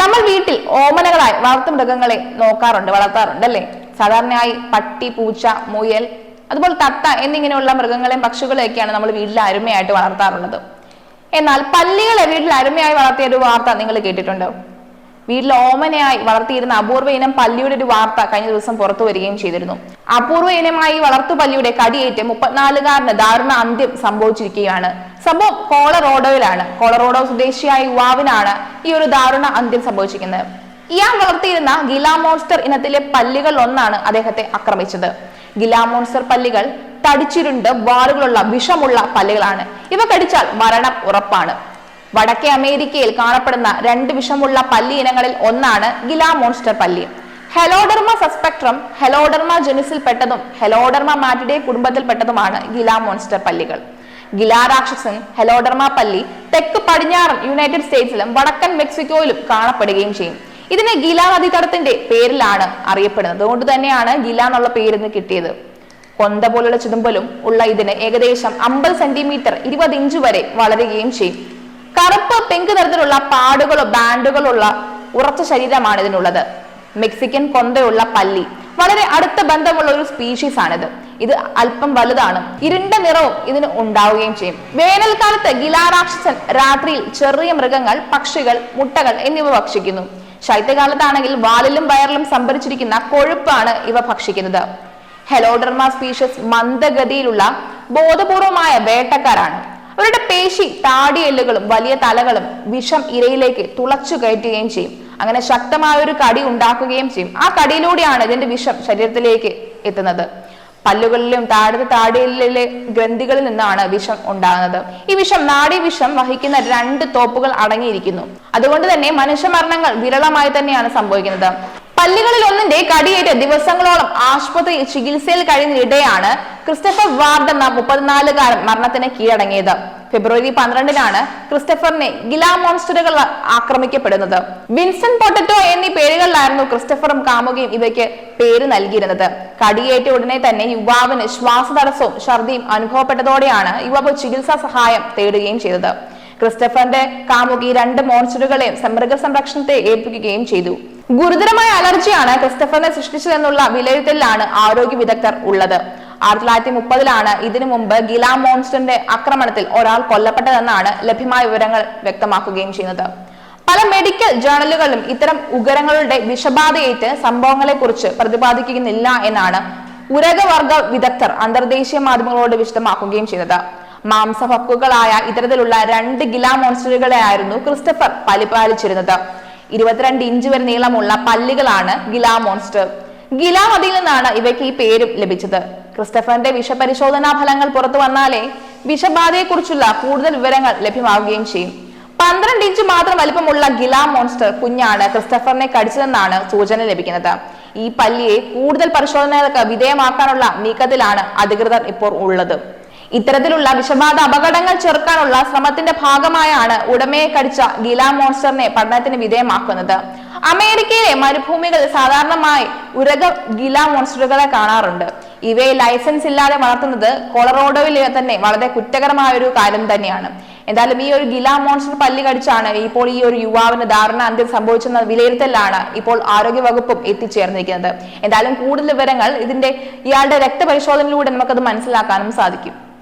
നമ്മൾ വീട്ടിൽ ഓമനകളായി വളർത്തു മൃഗങ്ങളെ നോക്കാറുണ്ട് വളർത്താറുണ്ട് അല്ലേ? സാധാരണയായി പട്ടി പൂച്ച മുയൽ അതുപോലെ തത്ത എന്നിങ്ങനെയുള്ള മൃഗങ്ങളെയും പക്ഷികളെയൊക്കെയാണ് നമ്മൾ വീട്ടിൽ അരുമയായിട്ട് വളർത്താറുള്ളത്. എന്നാൽ പല്ലികളെ വീട്ടിൽ അരുമയായി വളർത്തിയ ഒരു വാർത്ത നിങ്ങൾ കേട്ടിട്ടുണ്ടോ? വീട്ടിൽ ഓമനയായി വളർത്തിയിരുന്ന അപൂർവ ഇനം പല്ലിയുടെ ഒരു വാർത്ത കഴിഞ്ഞ ദിവസം പുറത്തു വരികയും ചെയ്തിരുന്നു. അപൂർവ ഇനമായി വളർത്തു പല്ലിയുടെ കടിയേറ്റ് മുപ്പത്തിനാലുകാരന് ദാരുണ അന്ത്യം സംഭവിച്ചിരിക്കുകയാണ്. സംഭവം കോളറോഡോയിലാണ്. കോളറോഡോ സ്വദേശിയായ യുവാവിനാണ് ഈ ഒരു ദാരുണ അന്ത്യം സംഭവിച്ചിരിക്കുന്നത്. ഇയാൾ വളർത്തിയിരുന്ന ഗിലാ മോൺസ്റ്റർ ഇനത്തിലെ പല്ലികൾ ഒന്നാണ് അദ്ദേഹത്തെ ആക്രമിച്ചത്. ഗിലാ മോൺസ്റ്റർ പല്ലികൾ തടിച്ചിരുണ്ട് വാറുകളുള്ള വിഷമുള്ള പല്ലുകളാണ്. ഇവ കടിച്ചാൽ മരണം ഉറപ്പാണ്. വടക്കേ അമേരിക്കയിൽ കാണപ്പെടുന്ന രണ്ട് വിഷമുള്ള പല്ലി ഇനങ്ങളിൽ ഒന്നാണ് ഗിലാ മോൺസ്റ്റർ പല്ലി. ഹെലോഡർമ സസ്പെക്ട്രം ഹെലോഡർമ ജനുസിൽ പെട്ടതും ഹെലോഡർമ മാറ്റിഡേ കുടുംബത്തിൽപ്പെട്ടതുമാണ് ഗിലാ മോൺസ്റ്റർ പല്ലികൾ. ഗിലാ രാക്ഷസൻ ഹെലോഡർമ പല്ലി തെക്ക് പടിഞ്ഞാറൻ യുണൈറ്റഡ് സ്റ്റേറ്റ്സിലും വടക്കൻ മെക്സിക്കോയിലും കാണപ്പെടുകയും ചെയ്യും. ഇതിന് ഗിലാ നദീതടത്തിന്റെ പേരിലാണ് അറിയപ്പെടുന്നത്. അതുകൊണ്ട് തന്നെയാണ് ഗില എന്നുള്ള പേരിന് കിട്ടിയത്. കൊന്ത പോലുള്ള ചുതുമ്പലും ഉള്ള ഇതിന് ഏകദേശം അമ്പത് സെന്റിമീറ്റർ ഇരുപത് ഇഞ്ച് വരെ വളരുകയും ചെയ്യും. കറുപ്പ് പിങ്ക് തരത്തിലുള്ള പാടുകളോ ബാൻഡുകളോ ഉള്ള ഉറച്ച ശരീരമാണ് ഇതിനുള്ളത്. മെക്സിക്കൻ കൊന്തയുള്ള പല്ലി. വളരെ അടുത്ത ബന്ധമുള്ള ഒരു സ്പീഷീസ് ആണിത്. ഇത് അല്പം വലുതാണ്. ഇരുണ്ട നിറവും ഇതിന് ഉണ്ടാവുകയും ചെയ്യും. വേനൽക്കാലത്ത് ഗിലാരാക്ഷസൻ രാത്രിയിൽ ചെറിയ മൃഗങ്ങൾ പക്ഷികൾ മുട്ടകൾ എന്നിവ ഭക്ഷിക്കുന്നു. ശൈത്യകാലത്താണെങ്കിൽ വാലിലും വയറിലും സംഭരിച്ചിരിക്കുന്ന കൊഴുപ്പാണ് ഇവ ഭക്ഷിക്കുന്നത്. ഹെലോഡർമ സ്പീഷ്യസ് മന്ദഗതിയിലുള്ള ബോധപൂർവമായ വേട്ടക്കാരാണ്. അവരുടെ പേശി താടിയെല്ലുകളും വലിയ തലകളും വിഷം ഇരയിലേക്ക് തുളച്ചു കയറ്റുകയും ചെയ്യും. അങ്ങനെ ശക്തമായ ഒരു കടി ഉണ്ടാക്കുകയും ചെയ്യും. ആ കടിയിലൂടെയാണ് ഇതിന്റെ വിഷം ശരീരത്തിലേക്ക് എത്തുന്നത്. പല്ലുകളിലും താഴത്തെ താടിയിലെ ഗ്രന്ഥികളിൽ നിന്നാണ് വിഷം ഉണ്ടാകുന്നത്. ഈ വിഷം നാഡി വിഷം വഹിക്കുന്ന രണ്ട് തോപ്പുകൾ അടങ്ങിയിരിക്കുന്നു. അതുകൊണ്ട് തന്നെ മനുഷ്യമരണങ്ങൾ വിരളമായി തന്നെയാണ് സംഭവിക്കുന്നത്. പല്ലുകളിൽ ഒന്നിന്റെ കടിയേറ്റ് ദിവസങ്ങളോളം ആശുപത്രി ചികിത്സയിൽ കഴിയുന്നതിനിടെയാണ് ക്രിസ്റ്റഫർ വാർഡ് എന്ന മുപ്പത്തിനാലുകാരൻ മരണത്തിന് കീഴടങ്ങിയത്. ഫെബ്രുവരി പന്ത്രണ്ടിനാണ് ക്രിസ്റ്റഫറിനെ ഗിലാ മോൺസ്റ്ററുകൾ ആക്രമിക്കപ്പെടുന്നത്. വിൻസൺ പൊട്ടറ്റോ എന്നീ പേരുകളിലായിരുന്നു ക്രിസ്റ്റഫറും കാമുകയും ഇവയ്ക്ക് പേര് നൽകിയിരുന്നത്. കടിയേറ്റ ഉടനെ തന്നെ യുവാവിന് ശ്വാസതടസ്സവും ഛർദിയും അനുഭവപ്പെട്ടതോടെയാണ് യുവാവ് ചികിത്സാ സഹായം തേടുകയും ചെയ്തത്. ക്രിസ്റ്റഫറിന്റെ കാമുകി രണ്ട് മോൺസ്റ്ററുകളെയും മൃഗസംരക്ഷണത്തെ ഏൽപ്പിക്കുകയും ചെയ്തു. ഗുരുതരമായ അലർജിയാണ് ക്രിസ്റ്റഫറിനെ സൃഷ്ടിച്ചതെന്നുള്ള വിലയിരുത്തലിലാണ് ആരോഗ്യ വിദഗ്ധർ ഉള്ളത്. ആയിരത്തി തൊള്ളായിരത്തി മുപ്പതിലാണ് ഇതിനു മുമ്പ് ഗിലാ മോൺസ്റ്ററിന്റെ ആക്രമണത്തിൽ ഒരാൾ കൊല്ലപ്പെട്ടതെന്നാണ് ലഭ്യമായ വിവരങ്ങൾ വ്യക്തമാക്കുകയും ചെയ്യുന്നത്. പല മെഡിക്കൽ ജേണലുകളിലും ഇത്തരം ഉഗരങ്ങളുടെ വിഷബാധയേറ്റ് സംഭവങ്ങളെ കുറിച്ച് പ്രതിപാദിക്കുന്നില്ല എന്നാണ് ഉരകവർഗ വിദഗ്ധർ അന്തർദേശീയ മാധ്യമങ്ങളോട് വിശദമാക്കുകയും ചെയ്തത് മാംസഭക്കുകളായ ഇത്തരത്തിലുള്ള രണ്ട് ഗിലാ മോൺസ്റ്ററുകളെ ആയിരുന്നു ക്രിസ്റ്റഫർ പരിപാലിച്ചിരുന്നത്. ഇരുപത്തിരണ്ട് ഇഞ്ച് വരെ നീളമുള്ള പല്ലുകളാണ് ഗില മോൺസ്റ്റർ. ഗിലാ നദിയിൽ നിന്നാണ് ഇവയ്ക്ക് ഈ പേരും ലഭിച്ചത്. ക്രിസ്റ്റഫറിന്റെ വിഷപരിശോധനാ ഫലങ്ങൾ പുറത്തു വന്നാലേ വിഷബാധയെക്കുറിച്ചുള്ള കൂടുതൽ വിവരങ്ങൾ ലഭ്യമാവുകയും ചെയ്യും. പന്ത്രണ്ട് ഇഞ്ച് മാത്രം വലിപ്പമുള്ള ഗില മോൺസ്റ്റർ കുഞ്ഞാണ് ക്രിസ്റ്റഫറിനെ കടിച്ചതെന്നാണ് സൂചന ലഭിക്കുന്നത്. ഈ പല്ലിയെ കൂടുതൽ പരിശോധനകൾക്ക് വിധേയമാക്കാനുള്ള നീക്കത്തിലാണ് അധികൃതർ ഇപ്പോൾ ഉള്ളത്. ഇത്തരത്തിലുള്ള വിഷബാധ അപകടങ്ങൾ ചെറുക്കാനുള്ള ശ്രമത്തിന്റെ ഭാഗമായാണ് ഉടമയെ കടിച്ച ഗില മോൺസ്റ്ററിനെ പഠനത്തിന് വിധേയമാക്കുന്നത്. അമേരിക്കയിലെ മരുഭൂമികൾ സാധാരണമായി ഉരക ഗില മോൺസ്റ്ററുകളെ കാണാറുണ്ട്. ഇവയെ ലൈസൻസ് ഇല്ലാതെ വളർത്തുന്നത് കൊളറോഡോയിൽ തന്നെ വളരെ കുറ്റകരമായ ഒരു കാര്യം തന്നെയാണ്. എന്തായാലും ഈ ഒരു ഗില മോൺസ്റ്റർ പല്ലി കടിച്ചാണ് ഇപ്പോൾ ഈ ഒരു യുവാവിന് ദാരുണ അന്ത്യം സംഭവിച്ചെന്ന വിലയിരുത്തലാണ് ഇപ്പോൾ ആരോഗ്യ വകുപ്പും എത്തിച്ചേർന്നിരിക്കുന്നത്. എന്തായാലും കൂടുതൽ വിവരങ്ങൾ ഇതിന്റെ ഇയാളുടെ രക്തപരിശോധനയിലൂടെ നമുക്കത് മനസ്സിലാക്കാനും സാധിക്കും.